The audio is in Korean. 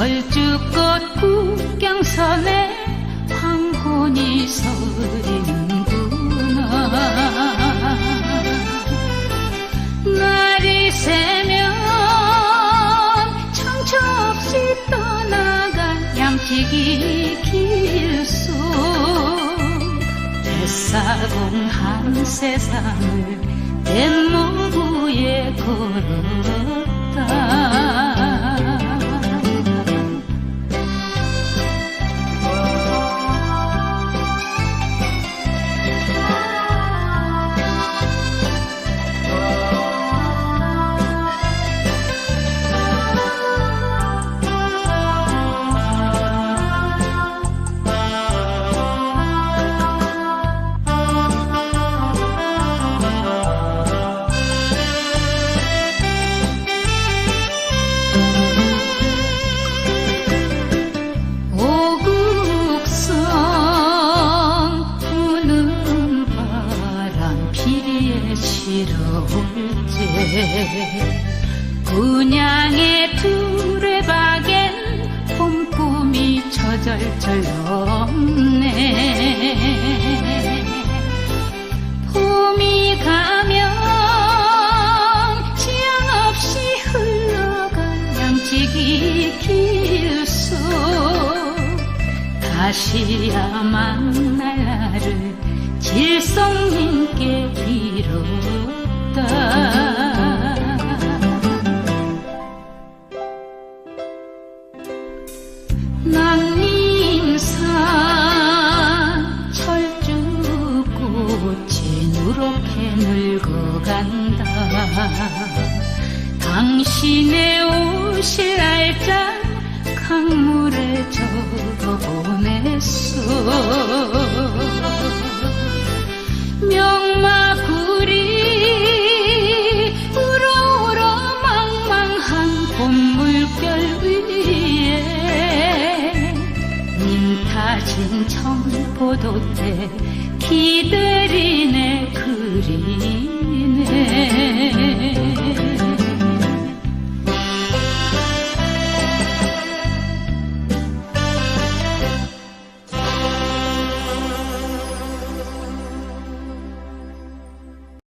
절주꽃 국경선에 황혼이 서리는구나. 날이 새면 청초 없이 떠나간 양치기 길속 뱃사공 한 세상을 뱃목 위에 걸었 때 군양의 두레박엔 봄꿈이 저절절 넘네. 봄이 가면 지양 없이 흘러간 양치기 길속 다시야 만날 날을 질성님께 빌 간다. 당신의 오실 날짜 강물에 적어 보냈소 명마구리 우러우러 망망한 봄물결 위에 님 타진 청포도때 기다리네 그리 네